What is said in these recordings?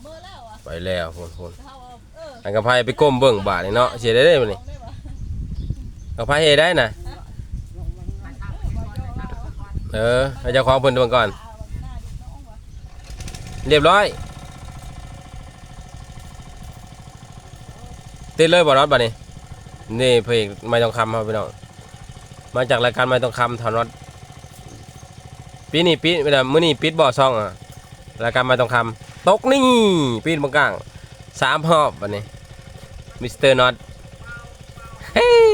เมื่อแล้วอะไปแล้วพุ่นพุ่นเฮาเอาเอออันกระไพไปก้มเบิ่งบาทนี่เนาะเสียได้ได้บ่นี่ได้ปะกระไพเฮ็ดได้น่ะเออให้เจ้าของเพิ่นเบิ่งก่อนเอาหน้าดิน้องวะเรียบร้อย ติดเลยบ่รอดบัดนี้นี่เพลงไม่ต้องคำครับพี่น้องมาจากรายการไม่ต้องคำทอนรถปีนี้ปิดไม่ได้มื้อนี้ปิดบ่อซ่องอะรายการไม่ต้องคำ ตกนี่ปีนบางกลางสามรอบบัดนี้มิสเตอร์น็อตเฮ้ย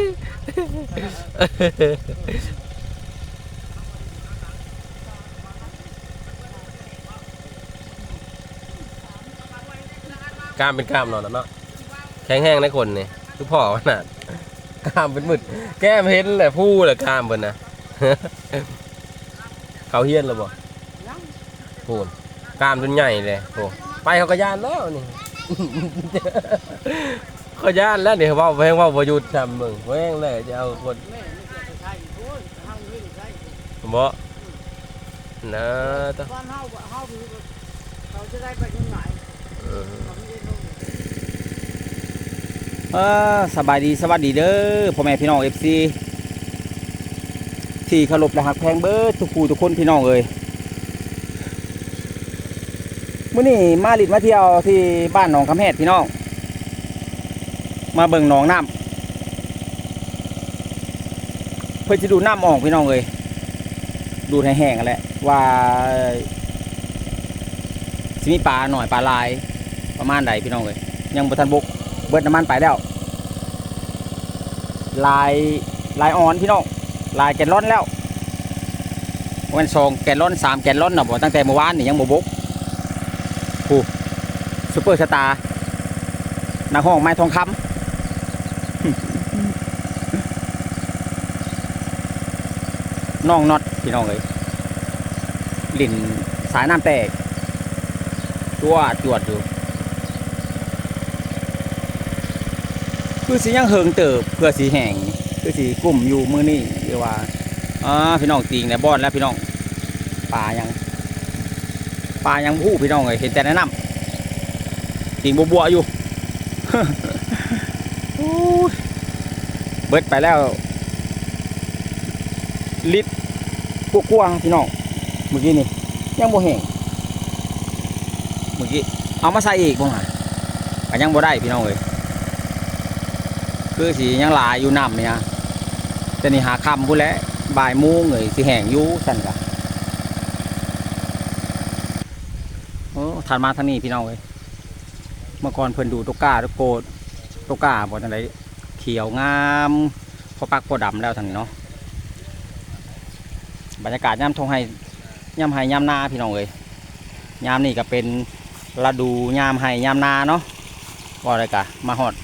กล้ามเป็นกล้ามเนาะเนาะแข็งแห้งในคนนี่คือพ่อขนาดกล้ามเป็นหมึดแก้มเห็นแหละผู้แหละกล้ามเพิ่นนะเขาเฮียนแล้วบ่พูน กล้ามจนใหญ่เลยโอ้ไปเขาก็ย่านแล้วนี่ เขาย่านแล้วนี่เว่าแพงว่าบ่หยุดจำมึงแพงเลยจะเอาคนบ่น้านี่ใช่บ่นะตะบ้านเฮาบ่เฮามีเขาจะได้ไปยังไงเออเขาไม่ได้ลงเอสบายดีสวัสดีเด้อพ่อแม่พี่น้อง FC ที่เคารพและหักแพงเบิดทุกผู้ทุกคนพี่น้องเอ้ย มื้อนี้มาลิดมาเที่ยวที่บ้านหนองคำแหดพี่น้อง มาเบิ่งหนองน้ำเพื่อจะดูน้ำออกพี่น้องเอ้ยดูให้แห้งกันแหละว่าสิมีปลาหน่อยปลาลาย ประมาณใดพี่น้องเอ้ยยังบทันบุกเบิดน้ำมันไปแล้ว ลายลายอ่อนพี่น้องลายแกนร้อนแล้ววันสองแกนร้อนสามแกนร้อนนะบ่ตั้งแต่เมื่อวานนี่ยังบ่บก ซูเปอร์สตาร์นักห้องไม้ทองคำน้องน็อตพี่น้องเอ้ยลินสายน้ำแตกตัวจวดอยู่คือสียังเฮิงเติบเพื่อสีแห้งคือสีกลุ่มอยู่มือนี่เรียกว่าอ่าพี่น้องติงในบ่อนแล้วพี่น้องปลายังปลายังผู้พี่น้องเลยเห็นแต่แนะนำ ติงบัวๆอยู่โอ้ยเบิดไปแล้วลิตรกว้างๆพี่น้องเมื่อกี้นี่ยังบ่แห้งเมื่อกี้เอามาใส่อีกบ่ฮะก็ยังบ่ได้พี่น้องเลยคือสียังหลายอยู่น้ำเนี่ยแต่นี่หาคำพูดแล้วบ่ายโมงเลยสิแห้งอยู่สั่นกะโอ้ทานมาทางนี้พี่น้องเลย เมื่อก่อนเพิ่นดูตกกาตกโกตกกาบ่จังไดเขียวงามพอปักพอดำแล้วทางนี้เนาะบรรยากาศย่ำทงให้ย่ำให้ย่ำนาพี่น้องเลยย่ำนี่ก็เป็นฤดูย่ำให้ย่ำนาเนาะว่าอะไรกะมาฮอด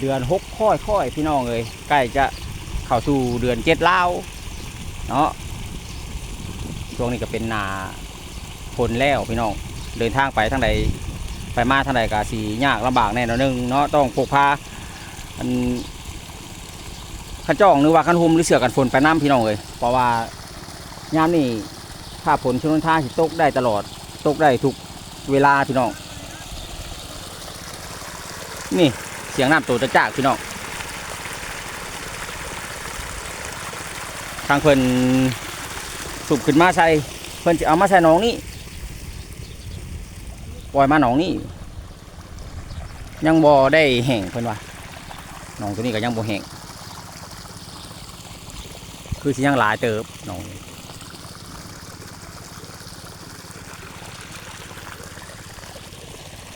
เดือนหกค่อยค่อยพี่น้องเลยใกล้จะเข้าสู่เดือนเจ็ดแล้วเนาะช่วงนี้ก็เป็นนาฝนแล้วพี่น้องเดินทางไปทางใด ไปมาทางใดก็สียากลำบากแน่นอนหนึงเนาะต้องพกพาอันขันจ้องหรือว่าขันหุมหรือเสือกันฝนไปน้ำพี่น้องเลยเพราะว่ายามนี่ถ้าฝนช่วงท่าสิตกได้ตลอดตกได้ทุกเวลาพี่น้องนี่เสียงน้ำตัวจะจากพี่น้องทางเพิ่นสูบขึ้นมาใส่เพิ่นจะเอามาใส่หนองนี้ ปล่อยมาหนองนี้ยังบ่ได้แห้งเพิ่นว่าหนองตัวนี้ก็ยังบ่แห้งคือสิยังหลายเติบหนอง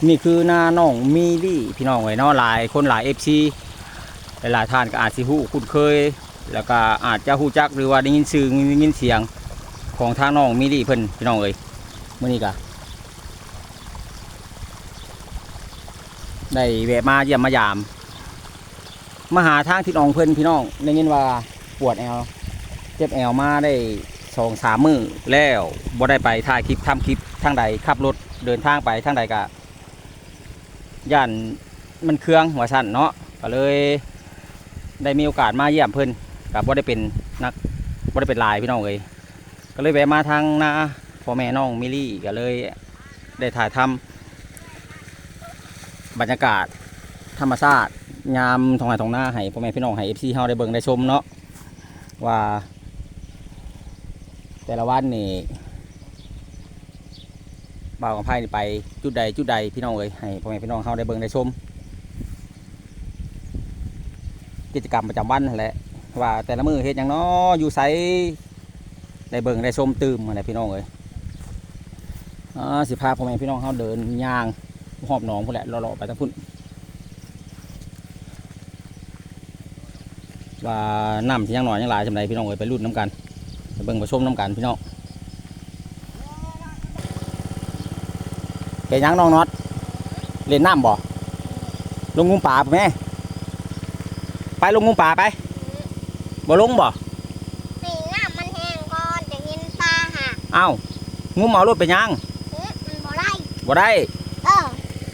นี่คือหน้าหนองมีลี่พี่น้องไว้เนาะหลายคนหลายเอฟซีหลายท่านก็อาจสิฮู้คุ้นเคย แล้วก็อาจจะฮู้จักหรือว่าได้ยินชื่อได้ยินเสียงของทางน้องมีลี่เพิ่นพี่น้องเอ้ยมื้อนี้ก็ ได้แวะมาเยี่ยมมายาม มาหาทางที่นองเพิ่นพี่น้องได้ยินว่าปวดแอวเจ็บแอวมาได้สองสามมื้อแล้วบ่ได้ไปถ่ายคลิปทำคลิปทางใดขับรถเดินทางไปทางใดก็ย่านมันเครื่องหัวสั่นเนาะก็เลยได้มีโอกาสมาเยี่ยมเพิ่นกับว่าได้เป็นนักว่าได้เป็นลายพี่น้องเลยก็เลยแวะมาทางนาพ่อแม่น้องมิลี่ก็เลยได้ถ่ายท บรรยากาศ ธรรมชาติยามทองไห้ทองหน้าให้พ่อแม่พี่น้องให้ FC เฮาได้เบิ่งได้ชมเนาะว่า แต่ละวันนี่บ่าวกับไพ่นี่ไปจุดใดจุดใดพี่น้องเอ้ยให้พ่อแม่พี่น้องเฮาได้เบิ่งได้ชม กิจกรรมประจำวันนั่นแหละว่าแต่ละมือเฮ็ดหยังเนาะอยู่ไสได้เบิ่งได้ชมตื่มอะไรพี่น้องเอ้ยอ่าสิพาพ่อแม่พี่น้องเฮาเดินย่าง หอบหนองพุ่นแหละเลาะๆไปทางพุ่นว่าน้ำที่ยังหน่อยยังหลายจำไดพี่น้องเอ้ยไปรุ่นน้ำกันไปเบิ่งไปชมน้ำกันพี่น้องเป็นหยังน้องน็อตเล่นน้ำบ่ลงงุมป่าไปแม่ไปลงงุมป่าไปบ่ลงบ่ให้น้ำมันแห้งก่อนจะเห็นปลาหักเอ้างุมเอารถไปยังเอ๊ะมันบ่ได้บ่ได้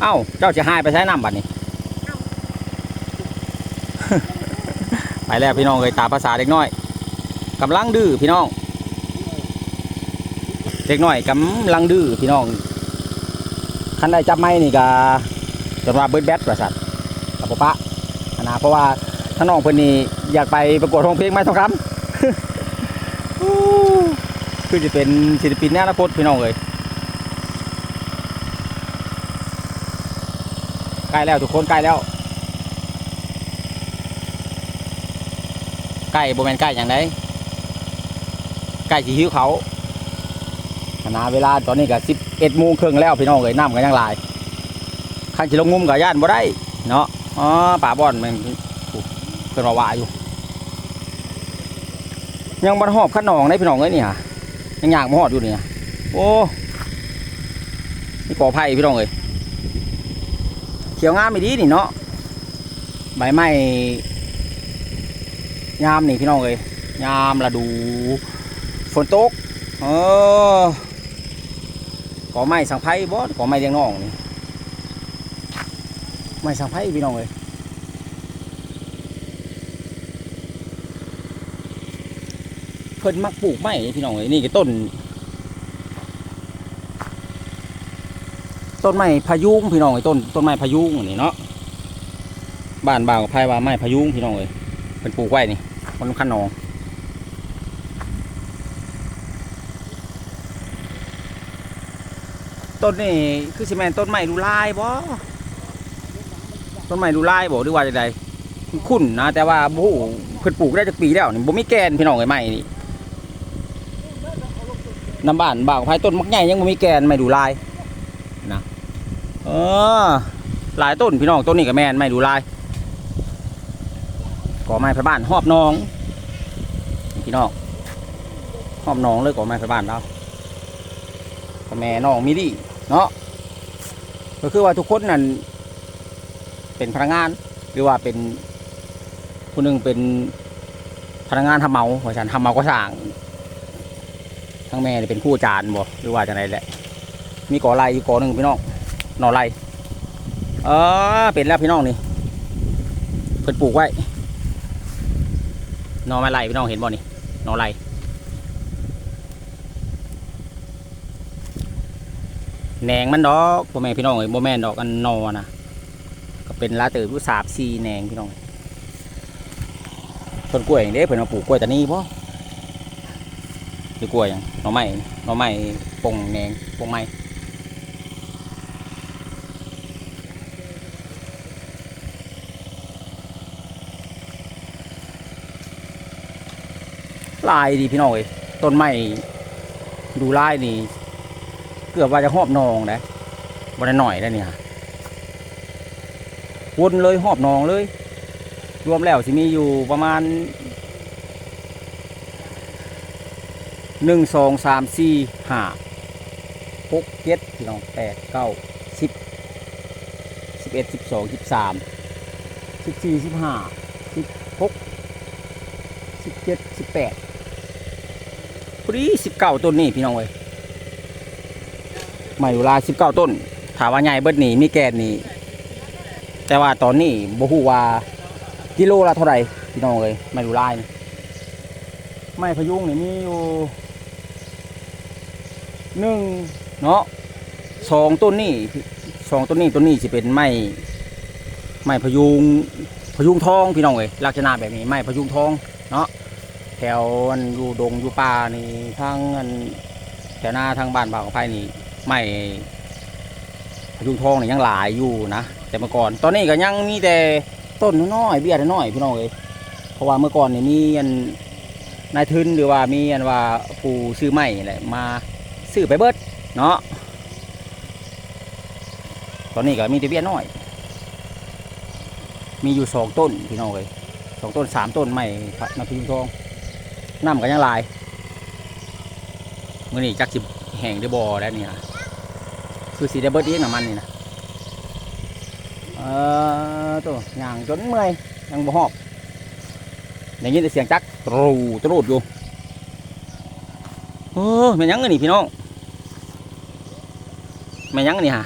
เอ้า เจ้าจะหายไปใช้น้ำบัดนี้ ไปแล้วพี่น้องเลยตาภาษาเด็กน้อยกำลังดื้อพี่น้อง เด็กน้อยกำลังดื้อพี่น้องคันได้จับไม้นี่ก็จนว่าเบิร์ดแบตประสัตกับปะอันนะเพราะว่าถ้าน้องเพิ่นนี่อยากไปประกวดร้องเพลงไม้ทองคำคือจะเป็นศิลปินในอนาคตพี่น้องเลยใก ล้แล้วทุกคนใกล้แล้วใกล้โบแมนใกล้อย่างไรใกล้สีหิวเขาขณะเวลาตอนนี้ก็สิบเอ็ดโมงครึ่งแล้วพี่น้องเลยน้ำก็ยังหลายขันจิลงงุมกับย่านบ่ได้เนาะอ๋อป่าบอนมันเพิ่นว่าว่าอยู่ ยังบันหอบขนองได้พี่น้องเอ้ยนี่ฮะยังอยากมาหอดอยู่นี่โอ้นี่กอไผ่พี่น้องเอ้ย เขียวงามไม่ดีนี่เนาะใบไม้ยามนี่พี่น้องเอ้ยยามละดูฝนตกเออกอไม้สังไผ่บ่กอไม้เลี้ยงน้องนี่ไม้สังไผ่พี่น้องเอ้ยเพิ่นมักปลูกไม้พี่น้องเอ้ยนี่ก็ต้น ต้นไม้พะยุงพี่น้องเอ้ต้นต้นไม้พะยุงนี่เนาะบ้านบ่าวกับไผว่าไม้พะยุงพี่น้องเอ้ยเพิ่นปลูกไว้นี่มันคันนองต้นนี่คือสิแมนต้นไม้ลูลายบ่ต้นไม้ลูลายบ่หรือว่าจังไดคุ้นนะแต่ว่าบูเพิ่นปลูกได้จักปีแล้วนี่บ่มีแกนพี่น้องเอ้ไม้นี่น้ำบ้านบ่าวไผ่ต้นมักใหญ่ยังบ่มีแกนไม่ดูลาย ออหลายต้นพี่น้องต้นนี้ก็แม่นไม่ดูลายก่อไม้ไผ่บ้านหอบน้อง พี่น้องหอบน้องเลยก่อไม้ไผ่บ้านเราก็แม่น้องมิลี่เนาะก็คือว่าทุกคนนั่นเป็นพนักงานหรือว่าเป็นผู้หนึงเป็นพนักงานทำเมาว่าฉันทำเมาก็สั่งทั้งแม่เป็นคู่จารย์บ่หรือว่าจะไหนแหละมีก่อไล่อยู่กอหนึ่งพี่น้อง หน่อไล่เออเป็นแล้วพี่น้องนี่เพิ่นปลูกไว้หน่อไม้ไลพี่น้องเห็นบ่นี่หน่อไลแหนงมันดอกพ่อแม่พี่น้องเอ้ยบ่แม่นดอกอันนอนะก็เป็นลาเติบรูสาบซีแหนงพี่น้องต้นกล้วยอย่างเด้เพิ่นมาปลูกกล้วยแตานีบ่คือกล้วยหยังหน่อไม้หน่อไม้ปงแหนงปงไม้ ลายดีพี่น้องเอ้ยต้นไม้ดูลายนี่ เกือบว่าจะหอบนองนะบ่ได้หน่อยแล้เนี่ยวนเลยหอบนองเลย รวมแล้วสิมีอยู่ประมาณหนึ่งสองสามสี่ห้าหกเจ็ดพี่น้องแปดเก้าสิบสิบเอ็ดสิบสองสิบสามสิบสี่สิบห้าสิบหกสิบเจ็ดสิบแปด พอดีสิบเก้าต้นนี่พี่น้องเอ้ยไม่ดูลาสิบเก้าต้น ถามว่าใหญ่เบิดนี่มีแกนนี่แต่ว่าตอนนี้บ่ฮู้ว่ากิโลละเท่าไหร่พี่น้องเอ้ยไม่ดูลายไม้พยุงนี่มีอยู่หนึ่งเนาะสองต้นนี่สองต้นนี่ต้นนี้จะเป็นไม้ไม้พยุงพยุงทองพี่น้องเอ้ยลักษณะแบบนี้ไม้พยุงทองเนาะ แถวอันอยู่ดงอยู่ป่านี่ทางอันแถวหน้าทางบ้านบ่าวกับไผนี่ไม้พยุงทองนี่ยังหลายอยู่นะแต่เมื่อก่อนตอนนี้ก็ยังมีแต่ต้นน้อยเบี้ยน้อยพี่น้องเอ้ยเพราะว่าเมื่อก่อนนี่มีอันนายทุนหรือว่ามีอันว่าผู้ซื้อไม้นี่แหละมาซื้อไปเบิดเนาะตอนนี้ก็มีแต่เบี้ยน้อย มีอยู่สองต้นพี่น้องเลยสองต้นสามต้นใหม่พระนาพิมทอง น้ำก็ยังลายมื่อนี้จักสิแห้งได้บ่อแล้วนี่นะคือสีได้เบิดเองน้ำมันนี่นะเออตัวย่างจนเมื่อยยังบ่หอบอย่างนี้แต่เสียงจักตรูตรูดอยู่เออแม่นยังไงนี่พี่น้องแม่ยังนี่ฮะ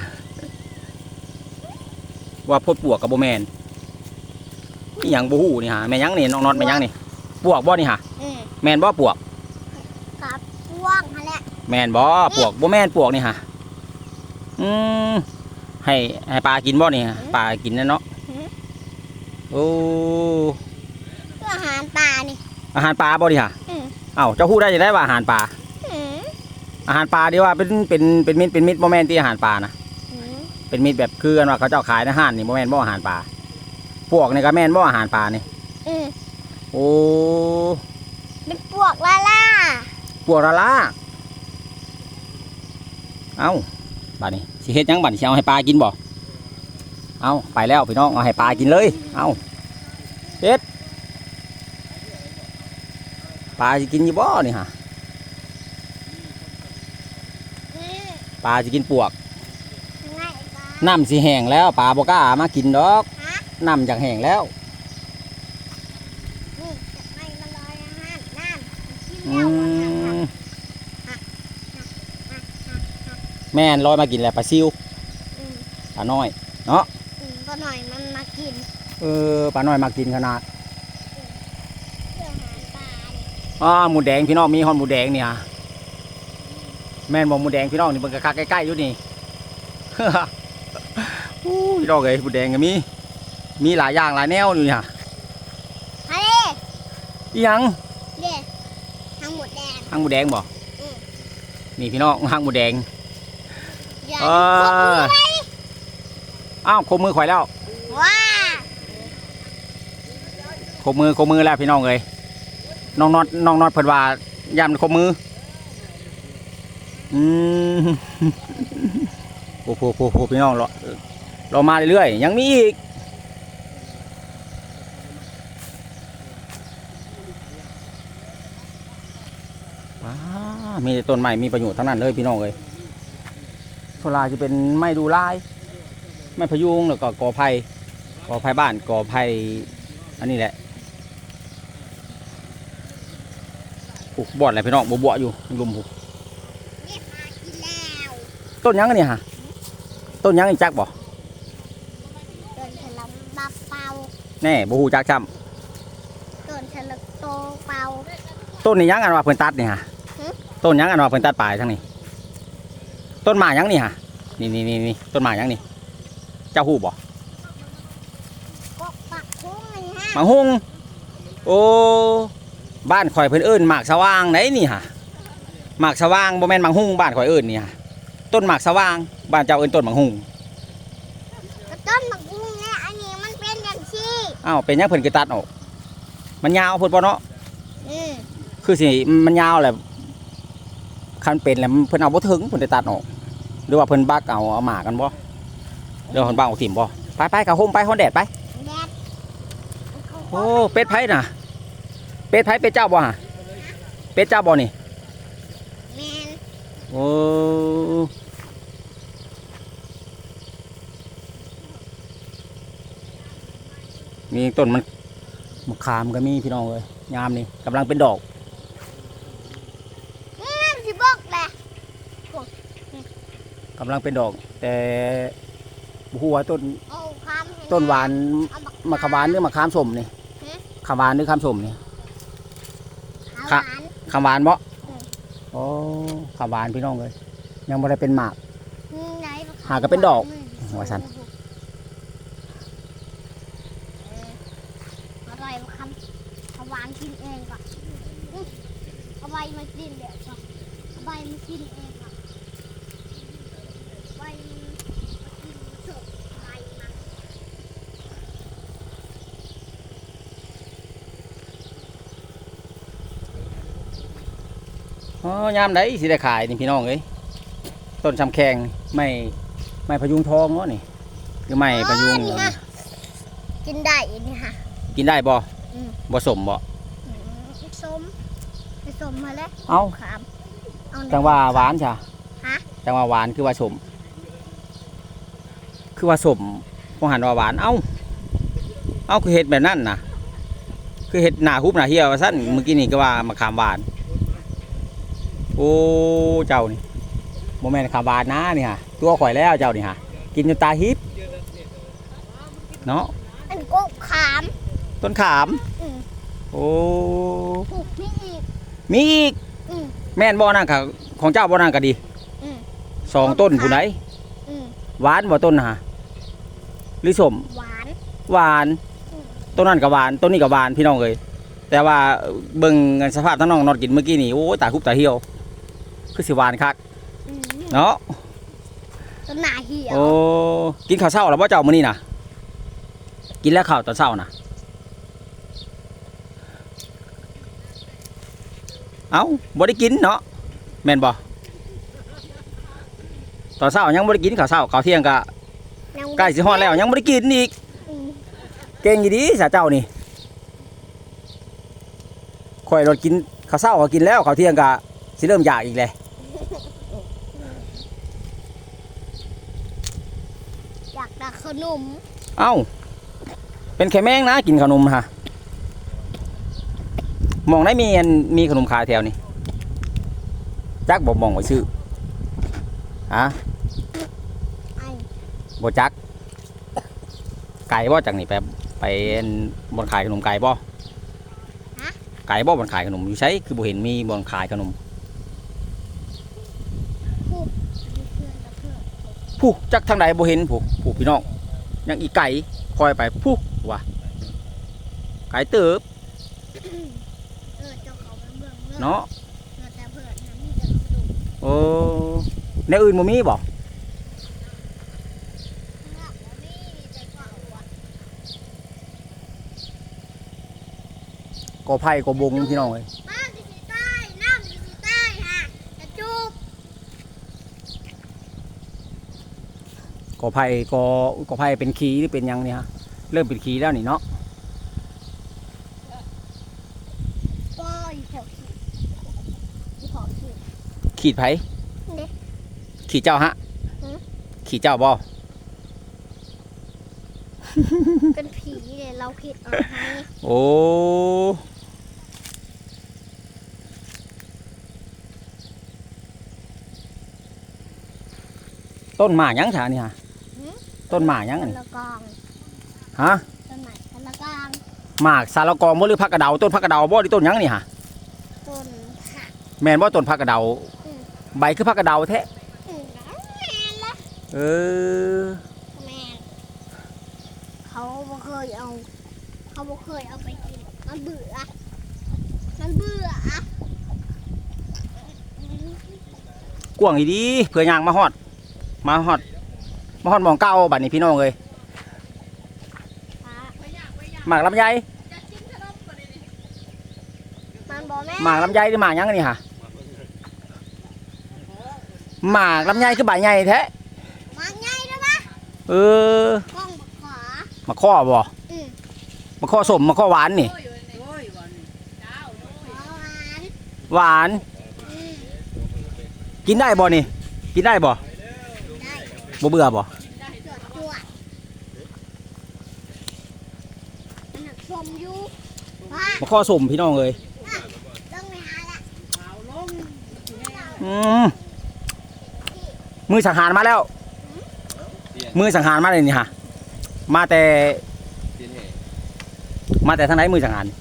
ว่าพดปวกกับโบแมนอย่างบูฮูนี่ฮะแม่ยังนี่น้องน็อตแม่ยังนี่ปวกบ่นี่ฮะ แม่นบ่ปวกกับว่างนั่นแหละ แม่นบ่ปวกบ่แม่นปวกนี่ฮะอืมให้ให้ปลากินบ่นี่ฮะปลากินนั่นเนาะโอ้เพื่ออาหารป่านี่ อาหารปลาบ่นี่ฮะอืม เอ้าเจ้าฮู้ได้จะได้ว่าอาหารปลาอืมอาหารปลาดีว่าเป็นเป็นเป็นมิตรเป็นมิตรบ่แม่นที่อาหารปลานะอืมเป็นมิตรแบบคืออันว่าเขาเจ้าขายในห้านนี่บ่แม่นบ่อาหารปลาพวกนี่ก็แม่นบ่อาหารปลานี่ อืมโอ้ เป็นพวกล่าล่าปวกละล่าเอ้าบัดนี้สิเฮ็ดหยังบัดนี้สิเอาให้ปลากินบ่เอาไปแล้วพี่น้องเอาให้ปลากินเลย เอาเฮ็ดปลาสิกินอยู่บ่นี่ฮะอืมปลาสิกินปวกง่ายปลาน้ำสิแห้งแล้วปลาบ่กล้ามากินดอกฮะน้ำจากแห้งแล้ว นี่จะไม่มาลอยอาหารน้ำกิน อื แล้วมันทำ มแม่นลอยมากินแล้วปลาซิวอืมปลาน้อยอืมก็หน่อยมันมากินเออปลาน้อยมากินขนาดเพื่ออาหารป่านี่อ่าหมูแดงพี่น้องมีฮอนหมูแดงเนี่ยแม่นบอกหมูแดงพี่น้องนี่มันก็คักใกล้ๆอยู่นี่ อู้ยดอกเอ้ยหมูแดงก็มี มีหลายอย่างหลายแนวอยู่เนี่ยฮะเด้อีหยัง เด้ทั้งหมดแดง หางหมูแดงบ่อืม นี่พี่น้องหางหมูแดง อย่าเอพกมืออไว้อ้าวคมมือข่อยแล้วว้าคมมือคมมือแล้วพี่น้องเอ้ยน้องน็อตน้องน็อตเพิ่นว่ายามคมมืออืมโอ้โหโอ้โหพี่น้องเราเรามาเรื่อยๆยังมีอีกว้ามีแต่ต้นไม้มีประโยชน์ทั้งนั้นเลยพี่น้องเลย โซลาจะเป็นไม้ดูลายไม้พะยุงแล้วก็กอไผ่กอไผ่บ้านกอไผ่อันนี้แหละปลูกบอดอะไรพี่น้องบัวบัวอยู่ลุมผูเรียกมากินแล้วต้นหยังอันนี้ฮะต้นหยังอีจักบ่เดินฉลามบาเป่าแน่บ่ฮู้จักจเดินฉลามโตเป่าำต้นนี้หยังอันว่าเพิ่นตัดนี่ฮะหึต้นหยังอันว่าเพิ่นตัดปลายทั้งนี้ ต้นหมากหยังนี่ฮะนี่นี่นี่นี่ต้นหมากหยังนี่เจ้าฮู้บ่ก็ปักคุ้งเลยฮะหมากฮุงโอ้บ้านข่อยเพิ่นเอิ้นหมากสว่างไหนนี่ฮะหมากสว่างบ่แม่นหมากฮุงบ้านข่อยเอิ้นนี่ฮะต้นหมากสว่างบ้านเจ้าเอิ้นต้นหมากฮุงก็ต้นมะกรูดเนี่ยอันนี้มันเป็นอย่างชี่อ้าวเป็นหยังเพิ่นคือตัดออกมันยาวเพิ่นบ่เนาะอืมคือสิมันยาวแหละ คันเป็นแล้วเพิ่นเอาบ่ถึงเพิ่นได้ตัดออกหรือว่าเพิ่นบักเอาเอาหมากกันบ่เดี๋ยวเพิ่นบักเอาถิ่มบ่ไปไปกับโฮมไปฮ้อนแดดไปแดดโอ้เป็ดไผน่ะ เป็ดไผเป็ดเจ้าบ่ฮะเป็ดเจ้าบ่นี่แมนโอ้มีต้นมันมะขามก็มีพี่น้องเลยยามนี่กำลังเป็นดอก นั่นสิบอกแหละ กำลังเป็นดอก แต่บฮูว่าต้นโอ้คำเห็ต้นหวานเอาบักมะขามหวานหรือมะขามสมนี่ฮะขามหวานหรือขามสมนี่เอาค่ะหวาน ขามหวานบ่อืมโอ้ขามหวานพี่น้องเลยยังไม่ได้เป็นหมาก อืมไหนบัหาก็เป็นดอกว่าซั่น ใบมากินเดี๋ยวจ้ะเอาใบมากินเองอะใบมันมากินสดใบมัน อ๋อยามใดสิได้ขายนี่พี่น้องเอ้ยต้นชำแข็งไม่ไม่พยุงทองเนาะนี่คือไม่พยุงอ๋อนี่ฮะกินได้นี่ฮะกินได้บ่อืม บ่สมบ่ อืมส้มไปส้มมาแล้วเอ้า ขามเอไหนจังว่าหวานจ้ะฮะ จังว่าหวานคือว่าสม คือว่าสมพอหันว่าหวาน เอ้า เอ้าคือเห็ดแบบนั้นนะคือเห็ดหน้าฮุบหน้าเหี่ยวว่าสั้นเมื่อกี้นี่ก็ว่ามะขามหวาน โอ้เจ้านี่โมแมนขามหวานนะนี่ฮะตัวข่อยแล้วเจ้านี่ฮะกินจนตาฮิปเนาะอันก็ขาม ต้นขามอืม โอ้ปลูกนี่อีก มีอีกอืม แม่นบ่นั่นค่ะของเจ้าบ่นั่นก็ดีอืม สองต้นผู้ใดอืมหวานบ่ต้นน่ะฮะหรือสม หวาน หวานอืม ต้นนั้นก็หวานต้นนี้ก็หวานพี่น้องเลยแต่ว่าเบิ่งสภาพทั้งน้องนอนกินเมื่อกี้นี่โอ้ยตาคุบตาเหี่ยว คือสิหวานคักอืมเนาะต้นหนาเหี่ยวโอ้กินข้าวเช้าแล้วบ่เจ้ามื้อนี้น่ะ กินแล้วข้าวตอนเช้าน่ะ เอ้าบ่ได้กินเนาะแม่นบ่ตอนเช้ายังบ่ได้กินข้าวเช้าข้าวเที่ยงก็ยังใกล้สิฮอดแล้วยังบ่ได้กินอีกอืมเก่งอยู่ดีสาเจ้านี่ข่อยรถกินข้าวเช้าก็กินแล้วข้าวเที่ยงก็ สิเริ่มอยากอีกเลยอยากดักขนมเอ้า เป็นแค่แมงนะกินขนมฮะมองได้มีอันมีขนมขายแถวนี้จักบอกมองไว้ซื้อฮะไอ้บ่จัก ไก่บ่จากนี่ไปไปอันบนขายขนมไก่บ่ไก่บ่บนขายขนมอยู่ใช้คือบ่เห็นมีบนขายขนม พูดมีเพื่อนกับเพื่อน ผู้จักทางใดบ่เห็นผู้ผู้พี่น้องยังอีไก่คอยไปผู้ว่ะไก่เติบเอเนาะโอ้แนวอื่นบ่มีบ่ข้างนอกกอไผ่กอบงพี่น้องเอ้ย น้ำจะสีใต้น้ำจะสีใต้ฮะจะจุบ กอไผ่กอกอไผ่เป็นขีหรือเป็นหยังเนี่ยฮะเริ่มเป็นขีแล้วนี่เนาะก็อยู่แถวขีดที่ขอขีดขีดไผเด้ขีดเจ้าฮะหือ ขีดเจ้าบ่เป็นผีเลยเราคิดเอาให้โอ้ต้นหมากหยังฉานี่ฮะ ต้นหมากหยังคอันนนี้ละกองฮะต้นไหนคนละกองหมากสารกองบ่หรือผักกระเดาต้นผักกระเดาบ่หรือต้นหยังนี่ฮะต้นผักแม่นบ่ต้นผักกระเดาอืมใบคือผักกระเดาแท้อืมแล้วแมนละเออแมนเขาบ่เคยเอาเขาบ่เคยเอาไปกินมันเบื่อมันเบื่ออะกวางอีดีเผื่อย่างมาฮอด มาฮอด มาฮอดหมองเก้าบัดนี้พี่น้องเอ้ยฟ้าหมากลำไยมันบอกแม่หมากลำไยหรือหมากหยังอันนี่ฮะหมากลำไยคือใบใหญ่แท้มันใหญ่ด้วยปะเออกล้องบักขวามาข้อบ่อืม มาข้อสมมาข้อหวานนี่โอ้ยวันนี้ขวาหวานหวาน อืมกินได้บ่นี่ กินได้บ่ได้ บ่เบื่อบ่จวดจวดมันหักชมอยู่ว่ามาข้อสมพี่น้องเอ้ยต้องไปหาละเอาลงอืมมือสังหารมาแล้ว มือสังหารมาเลยนี่ฮะมาแต่ตีนแห่มาแต่ทางไหนมือสังหารเป็น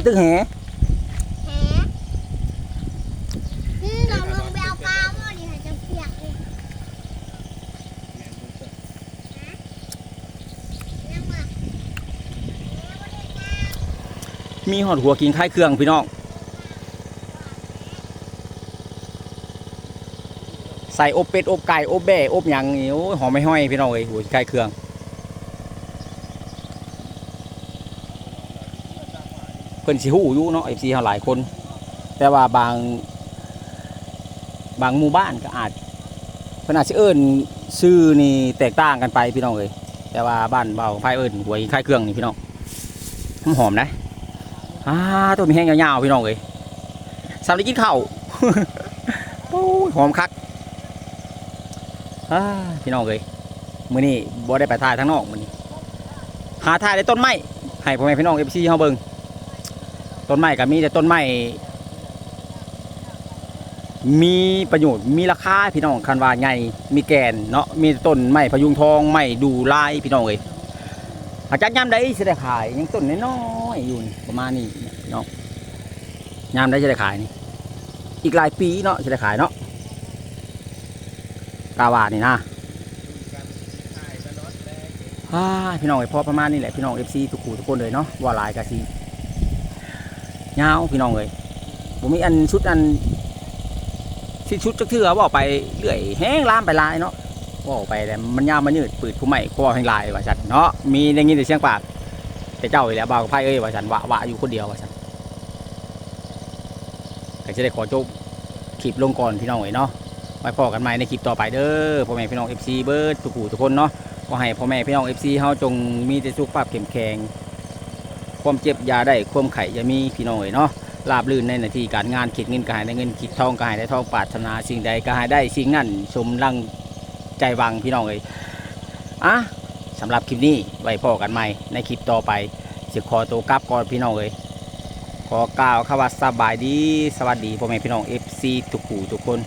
ันตึกแหแหนี่เราลงไปเอาปลาหม้อนี่จะเปียกเลยมีหอดหัวกินไข่เครื่องพี่น้องใส่อบเป็ดอบไก่อบแบ่อบยังโอ้ยหอมไม่ห้อยพี่น้องเลยหัวก่เครื่อง พิ่นสิฮู้อยู่เนาะ FC เฮาหลายคน แต่ว่าบางบางหมู่บ้านก็อาจเพิ่นอาจสิเอิ้นชื่อนี่แตกต่างกันไปพี่น้องเอ้ยแต่ว่าบ้านเบาไผเอิ้นหวยคล้ายเครื่องนี่พี่น้องหอมนะอ่าตัวมีแห้งยาวๆพี่น้องเอ้ยสำหรับกินข้าวหอมคักพี่น้องเอ้ยมื้อนี้บ่ได้ไปถ่ายทางนอกมื้อนี้หาถ่ายในต้นไม้ให้พ่อแม่พี่น้อง FC เฮาเบิ่ง ต้นไม้ก็มีแต่ต้นไม้มีประโยชน์มีราคาพี่น้องคันว่าใหญ่มีแกนเนาะมีต้นไม้พยุงทองไม้ดูลายพี่น้องเอ้ยอาจารย์ยามใดสิได้ขายยังต้นน้อยๆอยู่ประมาณนี้พี่น้องยามใดสิได้ขายนี่อีกหลายปีเนาะสิได้ขายเนาะกาวานี่นะพี่น้องเอ้ยพอประมาณนี้แหละพี่น้อง FC ทุกคู่ทุกคนเลยเนาะว่าลายกะสิ ยาวพี่น้องเลยผมมีอันชุดอันที่ชุดจักเทือว่าไปเรื่อยแห้งลามไปลายเนาะว่าไปแต่มันยาวมันยืดปืดผู้ใหม่คอแห้งลายว่าฉันเนาะมีได้ยินแต่เสียงปากแต่เจ้าอีแล้วบ่าวกับไพ่เอ้ยว่าฉันวะวะอยู่คนเดียวว่าฉันก็จะได้ขอจบคลิปลงก่อนพี่น้องเลยเนาะไว้พอกันใหม่ในคลิปต่อไปเด้อพ่อแม่พี่น้อง FC เบิร์ดทุกผู้ทุกคนเนาะก็ให้พ่อแม่พี่น้อง FC เฮาจงมีแต่สุขภาพเข้มแข็ง ความเจ็บยาได้ความไข่อยามีพี่น้องเอ๋ยเนาะราบลื่นในหน้าที่การงานคิดเงินก็ให้ได้เงินคิดทองก็ให้ได้ทองปรารถนาสิ่งใดก็ให้ได้สิ่งนั้นสมรังใจวังพี่น้องเอ๋ยอะสำหรับคลิปนี้ไว้พอกันใหม่ในคลิปต่อไปสิขอตัวกลับก่อนพี่น้องเอ๋ยขอกล่าวคำว่าสบายดีสวัสดีพ่อแม่พี่น้อง FC ทุกผู้ทุกคน